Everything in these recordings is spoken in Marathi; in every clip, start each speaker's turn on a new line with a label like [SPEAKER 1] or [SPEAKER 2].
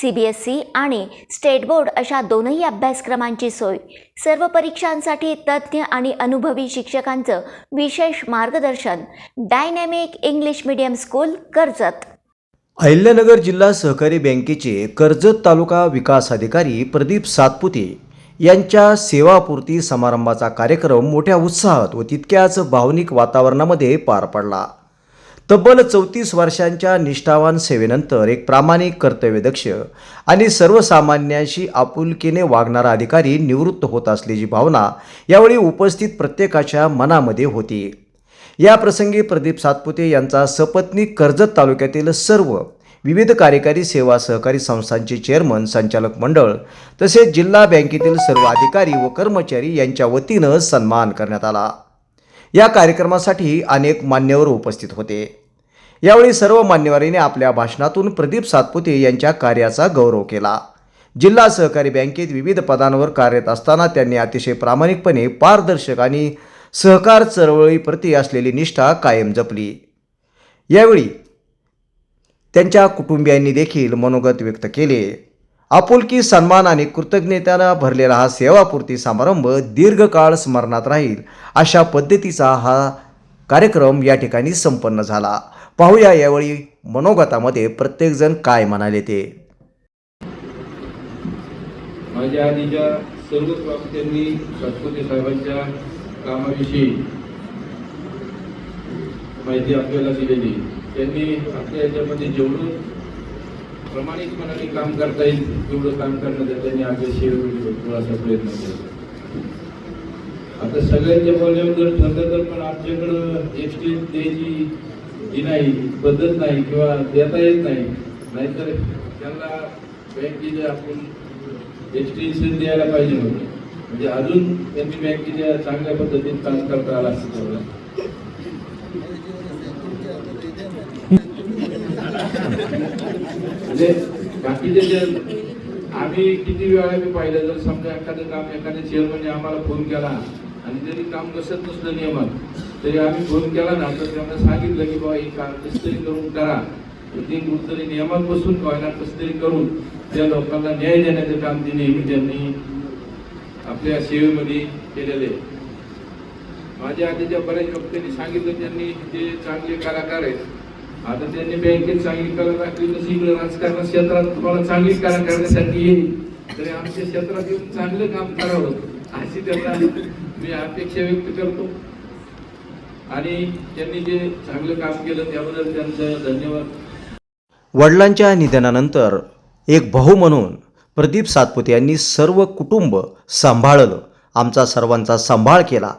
[SPEAKER 1] सी बी एस सी आणि स्टेट बोर्ड अशा दोनही अभ्यासक्रमांची सोय. सर्व परीक्षांसाठी तज्ज्ञ आणि अनुभवी शिक्षकांचं विशेष मार्गदर्शन. Dynamic English medium school Karjat.
[SPEAKER 2] Ahilyanagar जिल्हा सहकारी बँकेचे कर्जत तालुका विकास अधिकारी प्रदीप सातपुते यांच्या सेवापूर्ती समारंभाचा कार्यक्रम मोठ्या उत्साहात व तितक्याच भावनिक वातावरणामध्ये पार पडला. तब्बल चौतीस वर्षांच्या निष्ठावान सेवेनंतर एक प्रामाणिक कर्तव्यदक्ष आणि सर्वसामान्यांशी आपुलकीने वागणारा अधिकारी निवृत्त होत असल्याची भावना यावेळी उपस्थित प्रत्येकाच्या मनामध्ये होती. या प्रसंगी प्रदीप सातपुते यांचा सपत्नी कर्जत तालुक्यातील सर्व विविध कार्यकारी सेवा सहकारी संस्थांचे चेअरमन संचालक मंडळ तसेच जिल्हा बँकेतील सर्व अधिकारी व कर्मचारी यांच्या वतीनं सन्मान करण्यात आला. या कार्यक्रमासाठी अनेक मान्यवर उपस्थित होते. यावेळी सर्व मान्यवरांनी आपल्या भाषणातून प्रदीप सातपुते यांच्या कार्याचा गौरव केला. जिल्हा सहकारी बँकेत विविध पदांवर कार्यरत असताना त्यांनी अतिशय प्रामाणिकपणे पारदर्शक आणि सहकार चळवळीप्रती असलेली निष्ठा कायम जपली. यावेळी त्यांच्या कुटुंबियांनी देखील मनोगत व्यक्त केले. आपुलकी सन्मान आणि कृतज्ञतेनं भरलेला हा सेवापूर्ती समारंभ दीर्घकाळ स्मरणात राहील. अशा पद्धतीचा हा कार्यक्रम या ठिकाणी संपन्न झाला. पाहूया यावेळी मनोगतामध्ये प्रत्येकजण काय म्हणाले ते.
[SPEAKER 3] माझ्या आधीच्या सर्वच वाक्यांनी सातपुते साहेबांच्या कामाविषयी माहिती आपल्याला दिलेली. त्यांनी आपल्या याच्यामध्ये जेवढं प्रामाणिकपणाने काम करता येईल तेवढं काम करण्याचा त्यांनी आपल्या शेवटी थोडासा प्रयत्न केला. आता सगळ्यांच्या बोलण्यावर जर ठरलं तर पण आमच्याकडं एक्सचेंज द्यायची ही नाही पद्धत नाही किंवा देता येत नाही. नाहीतर त्यांना बँकेचे आपण एक्सटेन्शन द्यायला पाहिजे नव्हतं म्हणजे अजून त्यांनी बँकेच्या चांगल्या पद्धतीने काम करता आला असतं म्हणजे बाकीचे जे आम्ही किती वेळा मी पाहिलं जर समजा एखादं काम एखाद्या चेअरमनने आम्हाला फोन केला आणि जरी काम कसं नसलं नियमात तरी आम्ही फोन केला ना तर त्यांना सांगितलं की बाबा हे काम कसं तरी करून करा. ते कुठतरी नियमात बसून व्हायला कसं तरी करून त्या लोकांना न्याय देण्याचं काम ते नेहमी त्यांनी आपल्या सेवेमध्ये केलेले माझ्या आधीच्या बऱ्याच लोकांनी सांगितलं त्यांनी ते चांगले कलाकार आहेत आता त्यांनी बँकेत चांगली कला दाखली तशी इकडे राजकारण क्षेत्रात तुम्हाला चांगली कला करण्यासाठी येईल. तरी आमच्या क्षेत्रात येऊन चांगलं काम करावं. अशी त्यांना मी अपेक्षा व्यक्त करतो. आणि त्यांनी जे चांगलं काम केलं त्याबद्दल त्यांचं धन्यवाद.
[SPEAKER 2] वडिलांच्या निधनानंतर एक भाऊ म्हणून प्रदीप सातपुते यांनी सर्व कुटुंब सांभाळलं आमचा सर्वांचा सांभाळ केला.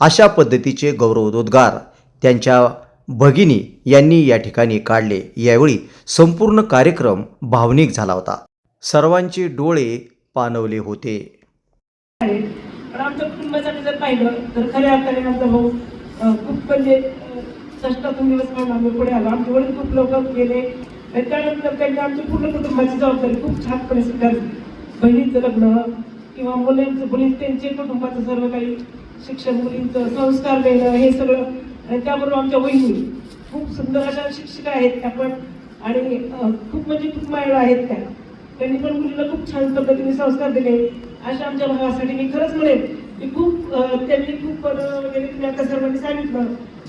[SPEAKER 2] अशा पद्धतीचे गौरवोद्गार त्यांच्या भगिनी यांनी या ठिकाणी काढले. यावेळी संपूर्ण कार्यक्रम भावनिक झाला होता. सर्वांचे डोळे पाणवले होते.
[SPEAKER 4] पण आमच्या कुटुंबासाठी जर पाहिलं तर खऱ्या अर्थाने आमचा भाऊ खूप म्हणजे अं, कष्टातून दिवस म्हणून आम्ही पुढे आलो. आमचे वडील खूप लोक गेले. त्यानंतर त्यांनी आमच्या पूर्ण कुटुंबाची जबाबदारी खूप छानपणे स्वीकारली. बहिणीचं लग्न किंवा मुलींचं मुली त्यांचे कुटुंबाचं सर्व काही शिक्षण मुलींचं संस्कार देणं हे सगळं आणि त्याबरोबर आमच्या वहिनी. खूप सुंदर अशा शिक्षिका आहेत त्या पण. आणि खूप म्हणजे खूप महिला आहेत त्या. त्यांनी पण मुलीला खूप छान पद्धतीने संस्कार दिले. अशा आमच्या भागासाठी मी खरंच म्हणेन की खूप त्यांनी खूप वगैरे तुम्ही आता सर्वांनी सांगितलं.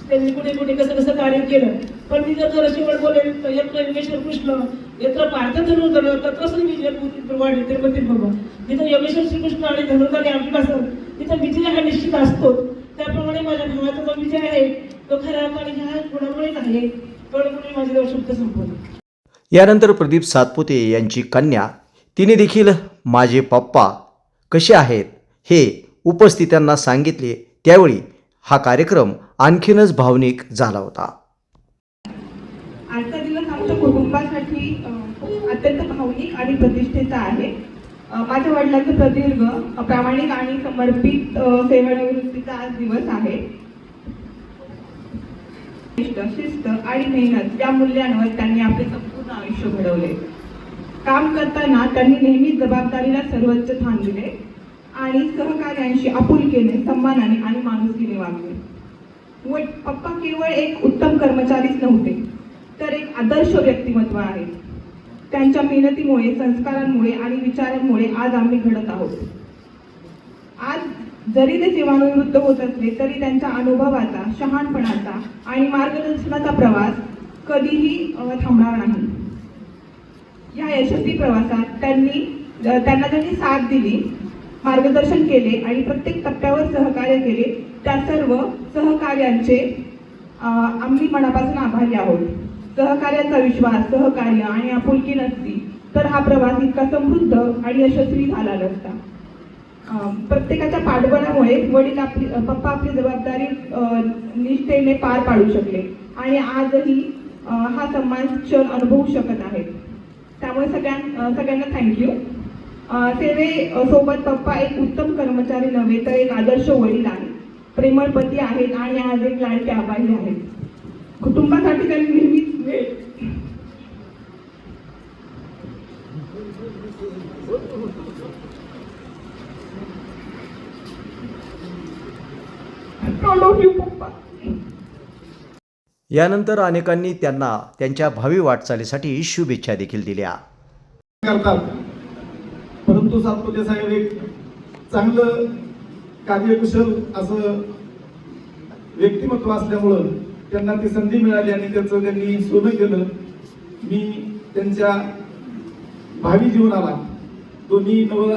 [SPEAKER 4] त्यांनी कुठे कुठे कसं कसं कार्य केलं. पण मी जर खरं बोलेल तर यत्र यमेश्वर कृष्ण यत्र पार्थ धनुर्धर तत्रसून विजय वाढे तिरुपती बाबा जिथं यमेश्वर श्रीकृष्ण आणि धनुधारी आम्ही असेल तिथं विजय हा निश्चित असतो त्याप्रमाणे माझ्या भावाचा जो विजय आहे तो खऱ्या अर्थाने ह्या गुणामुळेच आहे. तेवढं माझे दोन शब्द संपवले.
[SPEAKER 2] यानंतर प्रदीप सातपुते यांची कन्या तिने देखील माझे पप्पा कसे आहेत हे उपस्थितांना सांगितले. त्यावेळी हा कार्यक्रम आणखीनच भावनिक झाला होता.
[SPEAKER 5] आजचा दिवस आमच्या कुटुंबासाठी अत्यंत भावनिक आणि प्रतिष्ठेचा आहे. माझ्या वडिलांचं प्रदीर्घ प्रामाणिक आणि समर्पित सेवानिवृत्तीचा आज दिवस आहे. शिस्त शिस्त आणि मेहनत या मूल्यांवर त्यांनी आपले संपूर्ण आयुष्य घडवले. काम करताना त्यांनी नेहमी जबाबदारीला सर्वोच्च स्थान दिले आणि सहकार्यांशी आपुलकीने सन्मानाने आणि माणुसकीने वागले. व पप्पा केवळ एक उत्तम कर्मचारीच नव्हते तर एक आदर्श व्यक्तिमत्व आहे. त्यांच्या मेहनतीमुळे संस्कारांमुळे आणि विचारांमुळे आज आम्ही घडत आहोत. आज जरी ते सेवानिवृत्त होत असले तरी त्यांच्या अनुभवाचा शहाणपणाचा आणि मार्गदर्शनाचा प्रवास कधीही थांबणार नाही. या यशस्वी प्रवासात त्यांनी त्यांना ज्यांनी साथ दिली मार्गदर्शन केले आणि प्रत्येक टप्प्यावर सहकार्य केले त्या सर्व सहकार्यांचे आम्ही मनापासून आभारी आहोत. सहकार्याचा विश्वास सहकार्य आणि आपुलकी नसती तर हा प्रवास इतका समृद्ध आणि यशस्वी झाला नसता. प्रत्येकाच्या पाठबळामुळे वडील आपली पप्पा आपली जबाबदारी निष्ठेने पार पाडू शकले आणि आजही हा सन्मान क्षण अनुभवू शकत आहेत. त्यामुळे सगळ्यां सगळ्यांना थँक्यू सेवे सोबत पप्पा एक उत्तम कर्मचारी नव्हे तर एक आदर्श वडील आहे प्रेमळ पती आहेत आणि आज एक लाडके आबाही आहेत. कुटुंबासाठी त्यांनी नेहमीच वेळ.
[SPEAKER 2] यानंतर अनेकांनी त्यांना त्यांच्या भावी वाटचालीसाठी शुभेच्छा देखील दिल्या.
[SPEAKER 6] करतात. परंतु सातपुते साहेब एक चांगलं कार्यकुशल असं व्यक्तिमत्व असल्यामुळं त्यांना ती संधी मिळाली आणि त्याचं त्यांनी सोनं केलं. मी त्यांच्या भावी जीवनाला दोन्ही नव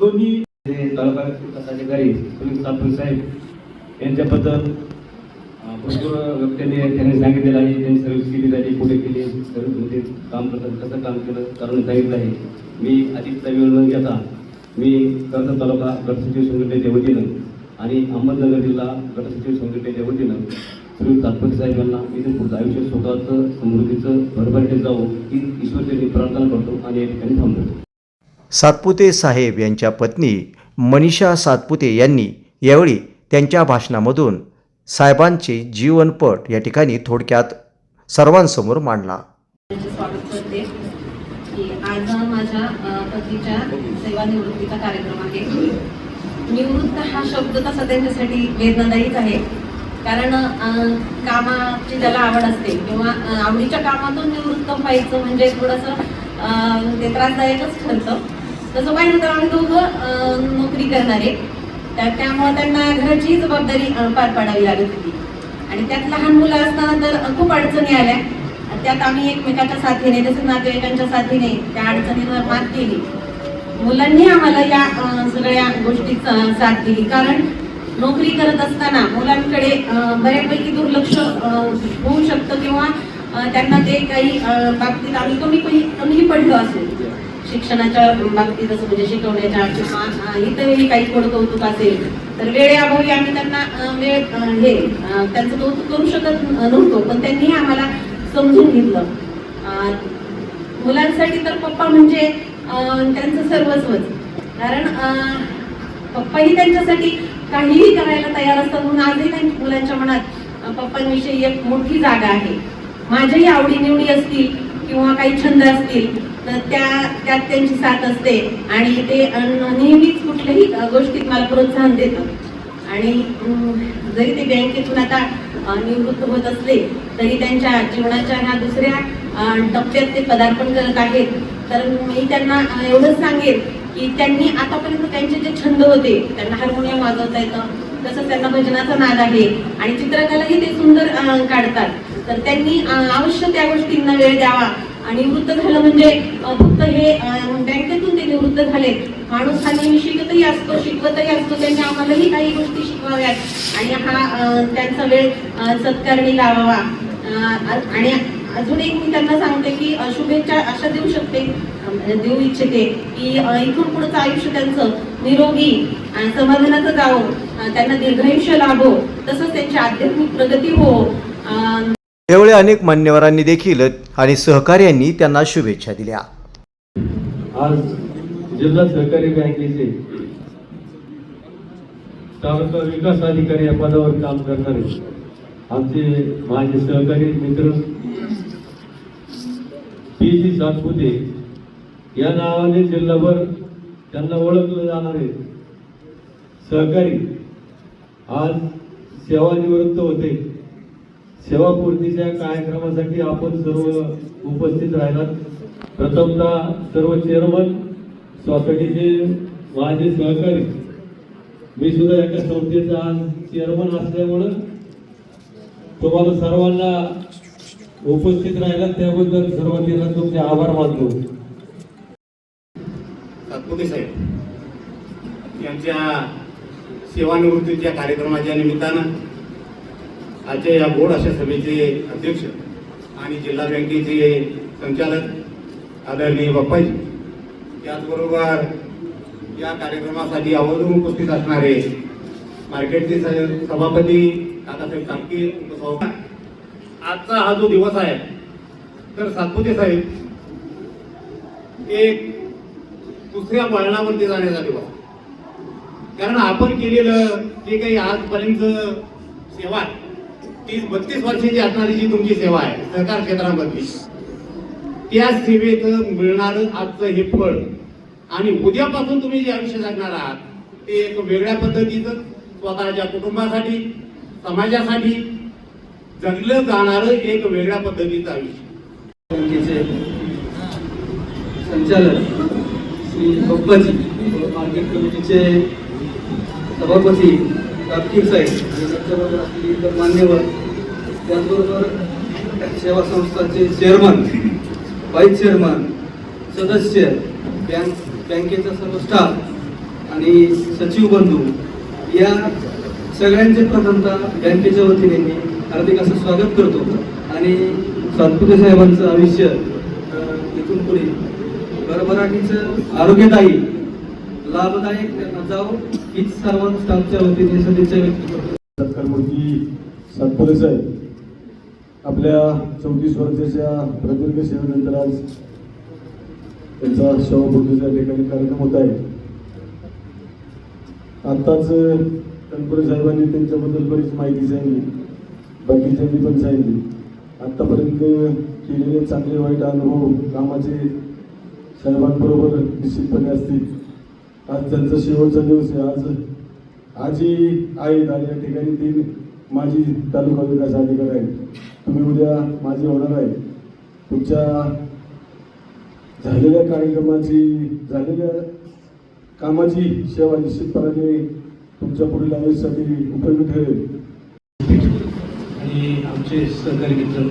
[SPEAKER 6] दोन्ही
[SPEAKER 7] हे तालुका विकास सुनील साहेब यांच्याबद्दल भरपूर त्यांनी त्यांनी सांगितलेलं आहे त्यांनी सर्व्हिस केली झाली कुठे केली सर्व्हिसमध्ये काम करतात कसं काम केलं कारण सांगितलं आहे. मी अधिकचा वेळ न घेता मी कर्जत तालुका गटसचिव संघटनेच्या वतीनं आणि अहमदनगर जिल्हा गटसचिव संघटनेच्या वतीनं सुनील सातपुते साहेब यांना इथून पुढचं आयुष्य स्वतःचं समृद्धीचं भरभराटीत जावं ही ईश्वरचरणी प्रार्थना करतो आणि या ठिकाणी थांबतो
[SPEAKER 2] सातपुते साहेब यांच्या पत्नी मनीषा सातपुते यांनी यावेळी त्यांच्या भाषणामधून साहेबांचे जीवनपट या ठिकाणी थोडक्यात सर्वांसमोर मांडला.
[SPEAKER 8] स्वागत करते. की आज माझ्या पतीच्या सेवानिवृत्तीचा कार्यक्रम आहे. निवृत्त हा शब्द तसा त्यांच्यासाठी वेदनादायीच आहे. कारण कामाची ज्याला आवड असते. किंवा आवडीच्या कामातून निवृत्त व्हायचं म्हणजे थोडंसं ते त्रासदायकच ठरतं. तसं पाहिलं तर आम्ही दोघं नोकरी करणारे. त्या त्यामुळे त्यांना घराची जबाबदारी पार पाडावी लागत होती. आणि त्यात लहान मुलं असताना तर खूप अडचणी आल्या. त्यात आम्ही एकमेकाच्या साथीने तसेच नातेवाईकांच्या साथीने त्या अडचणींवर मात केली. मुलांनी आम्हाला या सगळ्या गोष्टीत साथ दिली. कारण नोकरी करत असताना मुलांकडे बऱ्यापैकी दुर्लक्ष होऊ शकतं किंवा त्यांना ते काही बाबतीत आम्ही कमी कमीही पडलो असू शिक्षणाच्या बाबतीत असं म्हणजे शिकवण्याच्या किंवा इतरही काही थोडं कौतुक असेल तर वेळेअभावी आम्ही त्यांना वेळ हे त्यांचं कौतुक करू शकत नव्हतो पण त्यांनी आम्हाला समजून घेतलं. मुलांसाठी तर पप्पा म्हणजे त्यांचं सर्वस्वच. कारण पप्पाही त्यांच्यासाठी काहीही करायला तयार असतात म्हणून आजही त्यांच्या मुलांच्या मनात पप्पांविषयी एक मोठी जागा आहे. माझ्याही आवडीनिवडी असतील किंवा काही छंद असतील तर त्या त्यात त्यांची साथ असते. आणि ते नेहमीच कुठल्याही गोष्टीत मला प्रोत्साहन देतं. आणि जरी ते बँकेतून आता निवृत्त होत असले तरी त्यांच्या जीवनाच्या ह्या दुसऱ्या टप्प्यात ते पदार्पण करत आहेत. तर मी त्यांना एवढंच सांगेन की त्यांनी आतापर्यंत त्यांचे जे छंद होते त्यांना हार्मोनियम वाजवता येतं तसंच त्यांना भजनाचा नाद आहे आणि चित्रकलाही ते सुंदर काढतात. तर त्यांनी अवश्य त्या गोष्टींना वेळ द्यावा. आणि निवृत्त झालं म्हणजे फक्त हे बँकेतून ते निवृत्त झाले माणूस हा नेहमी शिकतही असतो शिकवतही असतो त्यांनी आम्हालाही काही गोष्टी शिकवाव्यात. आणि हा त्यांचा वेळ सत्कारणी लावावा. आणि अजून एक मी त्यांना सांगते की शुभेच्छा अशा देऊ शकते अ, देऊ इच्छिते की इथून पुढचं आयुष्य त्यांचं निरोगी आणि समाधानाचं जावं त्यांना दीर्घायुष्य लाभो तसंच त्यांची आध्यात्मिक प्रगती हो.
[SPEAKER 2] यावेळी अनेक मान्यवरांनी देखील आणि सहकार्यांनी त्यांना शुभेच्छा दिल्या.
[SPEAKER 3] आज जिल्हा सहकारी बँकेचे तालुका विकास अधिकारी या पदावर काम करणारे
[SPEAKER 9] आमचे माझे सहकारी मित्र पी जी सातपुते या नावाने जिल्हाभर त्यांना ओळखलं जाणार आहे. सहकारी आज सेवानिवृत्त होते. सेवापूर्तीच्या कार्यक्रमासाठी आपण सर्व उपस्थित राहिलात. प्रथमतः सर्व चेअरमन सोसायटीचे माझे सहकारी. मी सुद्धा एका संस्थेचा आज चेअरमन असल्यामुळं तुम्हाला सर्वांना उपस्थित राहिला त्याबद्दल सर्वांना तुमचे आभार मानतो.
[SPEAKER 10] सातपुते साहेब यांच्या सेवानिवृत्तीच्या कार्यक्रमाच्या निमित्तानं आजच्या या बोर्ड अशा सभेचे अध्यक्ष आणि जिल्हा बँकेचे संचालक आदरणीय बाप्पाजी त्याचबरोबर या कार्यक्रमासाठी अवलंबून उपस्थित असणारे मार्केटचे स- सभापती काकासाहेब कामके उपसभापती आजचा हा जो दिवस आहे तर सातपुते साहेब एक दुसऱ्या वळणावरती जाण्याचा दिवस. कारण आपण केलेलं जे काही आजपर्यंत सेवा आहे तीस बत्तीस वर्षाची असणारी जी तुमची सेवा आहे सहकार क्षेत्रामधली त्या सेवेत मिळणारं आजचं हे फळ आणि उद्यापासून तुम्ही जे आयुष्य जगणार आहात ते एक वेगळ्या पद्धतीचं स्वतःच्या कुटुंबासाठी समाजासाठी जगलं जाणारं एक वेगळ्या पद्धतीचं आयुष्य.
[SPEAKER 11] बँकेचे संचालक श्री बप्पाजी मार्केट कमिटीचे सभापती कापकीर साहेब आणि त्यांच्याबरोबर असलेले इतर मान्यवर त्याचबरोबर सेवा संस्थाचे चेअरमन व्हाईस चेअरमन सदस्य बँक बँकेचा सर्व स्टाफ आणि सचिव बंधू या सगळ्यांचे प्रथमतः बँकेच्या वतीने मी हार्दिक असं स्वागत करतो. आणि सातपुते साहेबांचं आयुष्य इथून पुढे. भरभराटीचं आरोग्यदायी लाभदायक त्यांना जावं हीच सर्व स्टाफच्या वतीने सदिच्छा व्यक्त करतो.
[SPEAKER 12] सत्कारमूर्ती सातपुते साहेब. आपल्या चौतीस वर्षाच्या प्रदीर्घ सेवेनंतर आज त्यांचा शवपूर्तीचा ठिकाणी कार्यक्रम होत आहे. आत्ताच तनपुरे साहेबांनी त्यांच्याबद्दल बरीच माहिती सांगितली. बाकीच्यांनी पण सांगितले. आत्तापर्यंत केलेले चांगले वाईट अनुभव कामाचे साहेबांबरोबर निश्चितपणे असतील. आज त्यांचा शेवटचा दिवस आहे. आज आजही आहेत आणि या ठिकाणी तीन माझी तालुका विकास अधिकारी आहेत. तुम्ही उद्या माझी होणार आहे तुमच्या झालेल्या कार्यक्रमाची झालेल्या कामाची सेवा निश्चितपणाने तुमच्या पुढील आयुष्यासाठी उपयोगी ठरेल.
[SPEAKER 11] आमचे सहकारी मित्र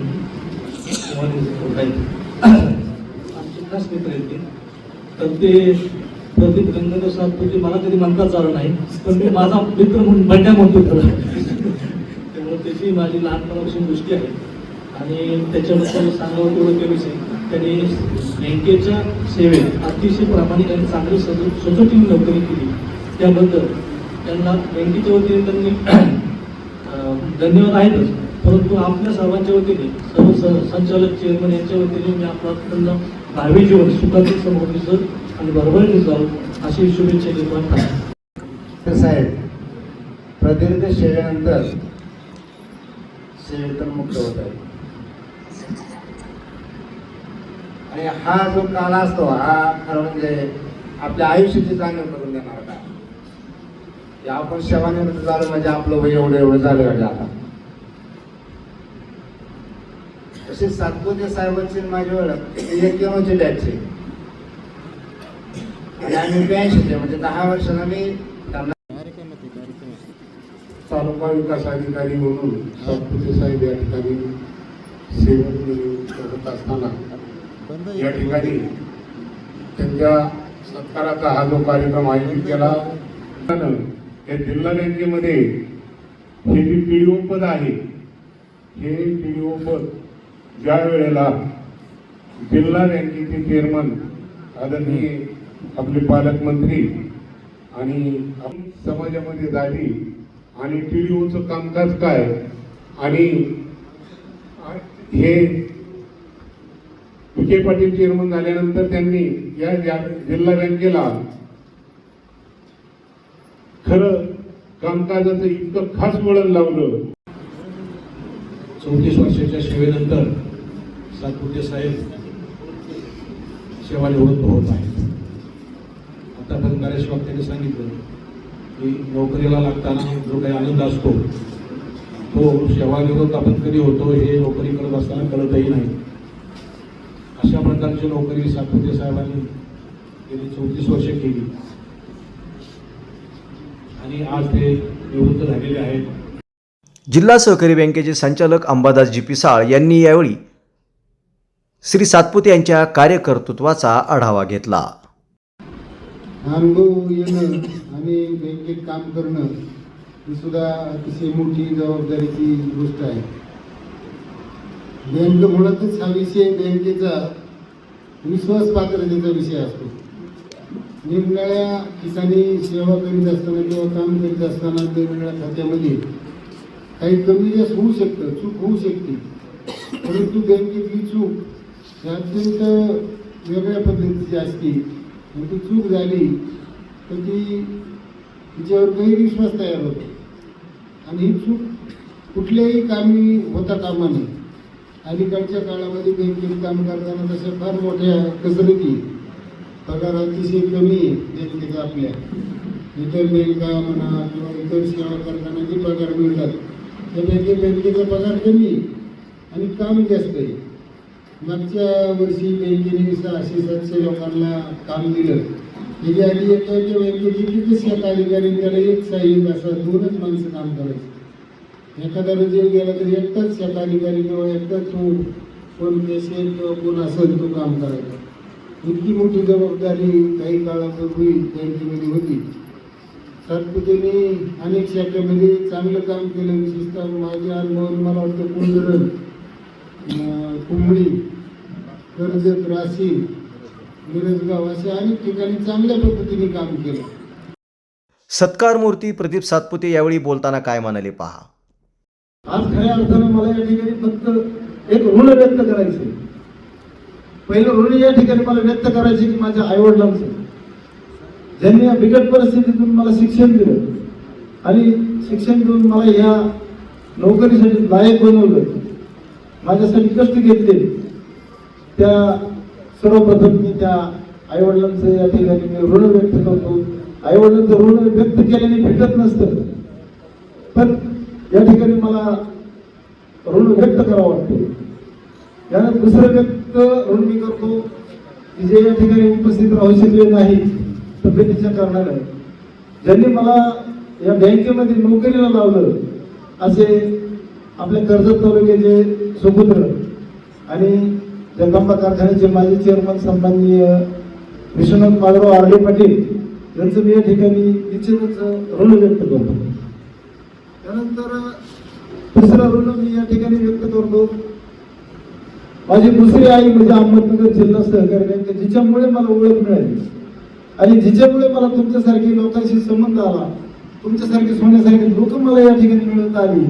[SPEAKER 11] आमचे खास मित्र आहेत ते. तर ते प्रदीप गंगाधर सातपुते मला कधी म्हणताच आलं नाही पण मी माझा मित्र म्हणून बंड्या म्हणतो त्याला त्यामुळे त्याची माझी लहानपणापासून गोष्टी आहे. आणि त्याच्याबद्दल सांगावं तेवढं कमीच आहे त्यांनी बँकेच्या सेवेत अतिशय प्रामाणिक आणि चांगली सज सचोटीने नोकरी केली. त्याबद्दल त्यांना बँकेच्या वतीने त्यांनी धन्यवाद आहेतच. परंतु आपल्या सर्वांच्या वतीने सर्व संचालक चेअरमन यांच्या वतीने मी आपला त्यांना भावी जीवन सुखाचे समृद्धीचं आणि बरोबरीने जाऊ अशी शुभेच्छा निर्माण करा
[SPEAKER 10] साहेब प्रदीर्घ सेवेनंतर सेवेतून मुक्त होत आहे. आणि हा जो काळ असतो हा खरं म्हणजे आपल्या आयुष्याची जाणीव करून देणार का आपण सेवानिवृत्त झालं म्हणजे आपलं वय एवढं एवढं झालं आता. तसे सातपुते साहेबांची माझी ओळख म्हणजे एक्क्याण्णवची बॅचची आणि आम्ही ब्याऐंशीचे म्हणजे दहा वर्षाला मी त्यांना
[SPEAKER 12] तालुका विकास अधिकारी म्हणून सातपुते साहेब या ठिकाणी सेवेत करत असताना या ठिकाणी त्यांच्या सत्काराचा हा जो कार्यक्रम आयोजित केला या जिल्हा बँकेमध्ये हे जे पी डी ओ पद आहे हे पी डी ओ पद ज्या वेळेला जिल्हा बँकेचे चेअरमन आदरणीय आपले पालकमंत्री आणि समाजामध्ये झाली आणि टी डी ओचं कामकाज काय आणि हे विखे पाटील चेअरमन झाल्यानंतर त्यांनी या जिल्हा बँकेला खरं कामकाजाचं इतकं खास वळण लावलं.
[SPEAKER 13] चौतीस वर्षाच्या सेवेनंतर सातपुते साहेब सेवानिवृत्त होत आहेत. आतापर्यंत बऱ्याच वक्त्याने सांगितलं की नोकरीला लागताना जो काही आनंद असतो तो सेवानिवृत्त आपण कधी होतो हे नोकरी करत असताना कळतही नाही. अशा प्रकारची नोकरी सातपुते साहेबांनी गेली चौतीस वर्ष केली. आणि आज ते निवृत्त झालेले आहेत.
[SPEAKER 2] जिल्हा सहकारी बँकेचे संचालक अंबादास जी पिसाळ यांनी यावेळी श्री सातपुते यांच्या कार्यकर्तृत्वाचा आढावा घेतला.
[SPEAKER 6] अनुभव येणं आणि बँकेत काम करणं ही सुद्धा अतिशय मोठी जबाबदारीची गोष्ट आहे. बँक मुळातच हा विषय बँकेचा विश्वास पात्रतेचा विषय असतो. निरनिराळ्या ठिकाणी सेवा करीत असताना किंवा काम करीत असताना निरनिळ्या खात्यामध्ये काही कमी जास्त होऊ शकतं चूक होऊ शकते. परंतु बँकेतली चूक ही अत्यंत वेगळ्या पद्धतीची असते आणि ती चूक झाली तर ती तिच्यावर गैरविश्वास तयार होतो. आणि ही चूक कुठल्याही कामी होता कामा नये. अलीकडच्या काळामध्ये बँकेत काम करताना तशा फार मोठ्या कसरती पगार अतिशय कमी आहे बँकेचा आपल्या. इतर बँका म्हणा किंवा इतर सेवा करताना जे पगार मिळतात त्या बँके बँकेचा पगार कमी आहे आणि काम जास्त आहे. मागच्या वर्षी बँकेने सहाशे सातशे लोकांना काम दिलं. त्याच्या आधी एका बँकेची बँकेत शाखा अधिकारी त्याला एक सहाय्यक असा दोनच माणसं काम करायचं. एखादा रजेवर गेला तर एकटाच शाखा अधिकारी किंवा एकटाच तो कोण पेशंट किंवा कोण असेल तो काम करायचा. इतकी मोठी जबाबदारी काही काळापूर्वी बँकेमध्ये होती. सातपुतेने अनेक शाखेमध्ये चांगलं काम केलं विशेषतः माझ्या अनुभवाने मला वाटतं कोण कुंबळी कर्जत राशी मिरजगाव अशा अनेक ठिकाणी चांगल्या पद्धतीने काम केलं.
[SPEAKER 2] सत्कार मूर्ती प्रदीप सातपुते यावेळी बोलताना काय म्हणाले पहा.
[SPEAKER 13] आज खऱ्या अर्थानं मला या ठिकाणी फक्त एक ऋण व्यक्त करायचे पहिलं ऋण या ठिकाणी मला व्यक्त करायचे की माझ्या आईवडिलांचं. ज्यांनी या बिकट परिस्थितीतून मला शिक्षण दिलं आणि शिक्षण देऊन मला या नोकरीसाठी लायक बनवलं. माझ्यासाठी कष्ट घेतले. त्या सर्वप्रथम मी त्या आईवडिलांचं या ठिकाणी मी ऋण व्यक्त करतो. आईवडिलांचं ऋण व्यक्त केल्याने भेटत नसतं. पण या ठिकाणी मला ऋण व्यक्त करावं वाटतं. यानं दुसरं व्यक्त ऋण मी करतो की जे या ठिकाणी उपस्थित राहू शकले नाही तब्येतीच्या कारणाने. ज्यांनी मला या बँकेमध्ये नोकरीला लावलं असे आपले कर्जत तालुक्याचे सुपुत्र आणि जगदंबा कारखान्याचे माजी चेअरमन सन्माननीय विश्वनाथ माधवराव आर्डे पाटील यांचं मी या ठिकाणी निश्चितच ऋण व्यक्त करतो. त्यानंतर तिसरा ऋण मी या ठिकाणी व्यक्त करतो. माझी दुसरी आई म्हणजे अहमदनगर जिल्हा सहकारी बँक जिच्यामुळे मला ओळख मिळाली. आणि जिच्यामुळे मला तुमच्यासारखी लोकांशी संबंध आला तुमच्यासारखी सोन्यासारखी लोक मला या ठिकाणी मिळत आली.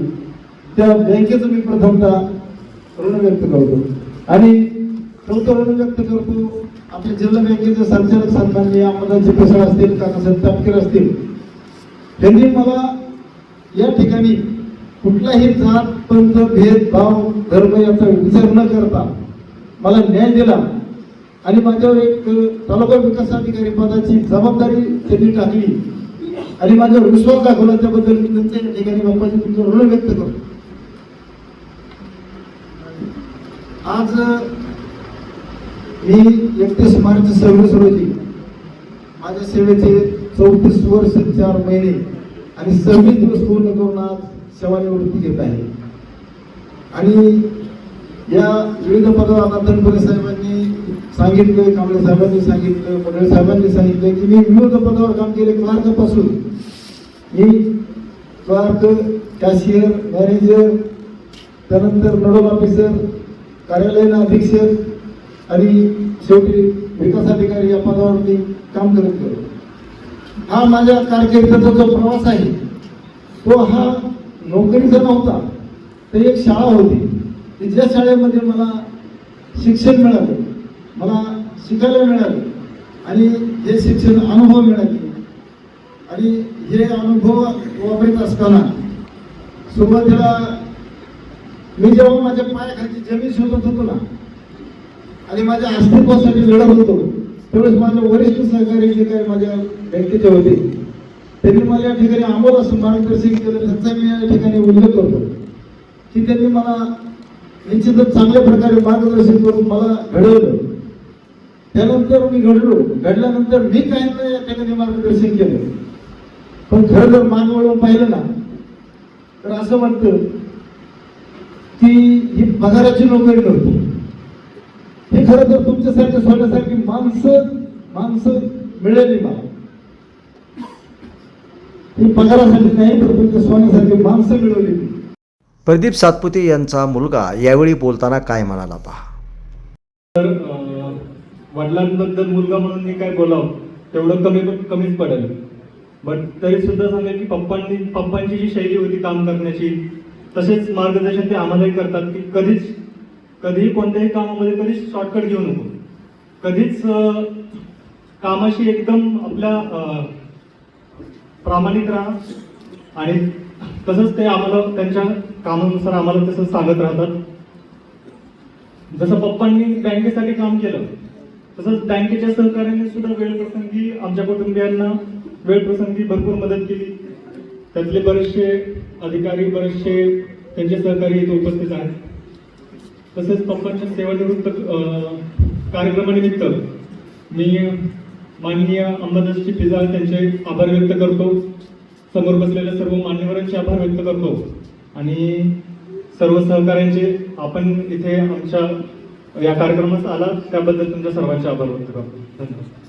[SPEAKER 13] त्या बँकेचं मी प्रथमतः ऋण व्यक्त करतो. आणि चौथं ऋण व्यक्त करतो आपल्या जिल्हा बँकेचे संचालक सन्माननीय आमदारचे पेसळ असतील काकासाहेब तापकीर असतील त्यांनी मला या ठिकाणी कुठलाही जात पंथ भेदभाव धर्म याचा विचार न करता मला न्याय दिला. आणि माझ्यावर एक तालुका विकास अधिकारी पदाची जबाबदारी त्यांनी टाकली. आणि माझ्यावर विश्वास दाखवला त्याबद्दल मी त्यांच्या ठिकाणी बाप्पाची तुमचं ऋण व्यक्त करतो. आज मी एकतीस मार्च सव्वीस रोजी माझ्या सेवेचे चौतीस वर्ष चार महिने आणि सव्वीस दिवस पूर्ण करून आज सेवानिवृत्ती घेत आहे. आणि या विविध पदावर आता साहेबांनी सांगितलं कांबळे साहेबांनी सांगितलं पडळे साहेबांनी सांगितलं की मी विविध पदावर काम केले क्लार्कपासून. मी क्लार्क कॅशियर मॅनेजर त्यानंतर नोडल ऑफिसर कार्यालयीन अधीक्षक आणि शेवटी विकास अधिकारी या पदावरती काम करत गेलो हा माझ्या कारकिर्दीचा जो प्रवास आहे तो हा नोकरीचा नव्हता तर एक शाळा होती. की ज्या शाळेमध्ये मला शिक्षण मिळालं. मला शिकायला मिळालं. आणि हे शिक्षण अनुभव मिळाले. आणि हे अनुभव वापरत असताना सुरुवातीला मी जेव्हा माझ्या पायाखालची जमीन शोधत होतो ना आणि माझ्या अस्तित्वासाठी लढत होतो त्यावेळेस माझे वरिष्ठ सहकारी जे काही माझ्या बँकेचे होते त्यांनी मला या ठिकाणी अमोल असं मार्गदर्शन केलं. त्यांचा मी या ठिकाणी उल्लेख करतो की त्यांनी मला निश्चितच चांगल्या प्रकारे मार्गदर्शन करून मला घडवलं. त्यानंतर मी घडलो. घडल्यानंतर मी काहींना या ठिकाणी मार्गदर्शन केलं. पण खरं जर मान वळून पाहिलं ना तर असं वाटतं की ही पगाराची नोकरी नव्हती हे खरं तर तुमच्यासारख्या सोन्यासारखी माणसं माणसं मिळाली मला ही पगारासाठी नाही तर तुमच्या सोन्यासारखी माणसं मिळवली. मी
[SPEAKER 2] प्रदीप सातपुते यांचा मुलगा यावेळी बोलताना काय म्हणाला पहा
[SPEAKER 14] तर वडिलांबद्दल मुलगा म्हणून मी काय बोलावं तेवढं कमी कमीच पडेल. बट तरी सुद्धा सांगेल की पप्पांनी पप्पांची जी शैली होती काम करण्याची तसेच मार्गदर्शन ते आम्हालाही करतात की कधीच कधीही कोणत्याही कामामध्ये कधीच शॉर्टकट घेऊ नको. कधीच कामाशी एकदम आपल्या प्रामाणिक राहा आणि तसंच ते आम्हाला त्यांच्या कामानुसार आम्हाला तसं सांगत राहतात. जसं पप्पांनी बँकेसाठी काम केलं तसंच बँकेच्या सहकार्याने सुद्धा वेळ प्रसंगी आमच्या कुटुंबियांना वेळ प्रसंगी भरपूर मदत केली. त्यातले बरेचसे अधिकारी बरेचसे त्यांचे सहकारी इथे उपस्थित आहेत. तसेच पप्पांच्या सेवानिवृत्त कार्यक्रमानिमित्त मी माननीय अंबादासजी फिजा त्यांचे आभार व्यक्त करतो. समोर बसलेल्या सर्व मान्यवरांचे आभार व्यक्त करतो. आणि सर्व सहकाऱ्यांचे आपण इथे आमच्या या कार्यक्रमास आला त्याबद्दल तुमच्या सर्वांचे आभार व्यक्त करतो. धन्यवाद.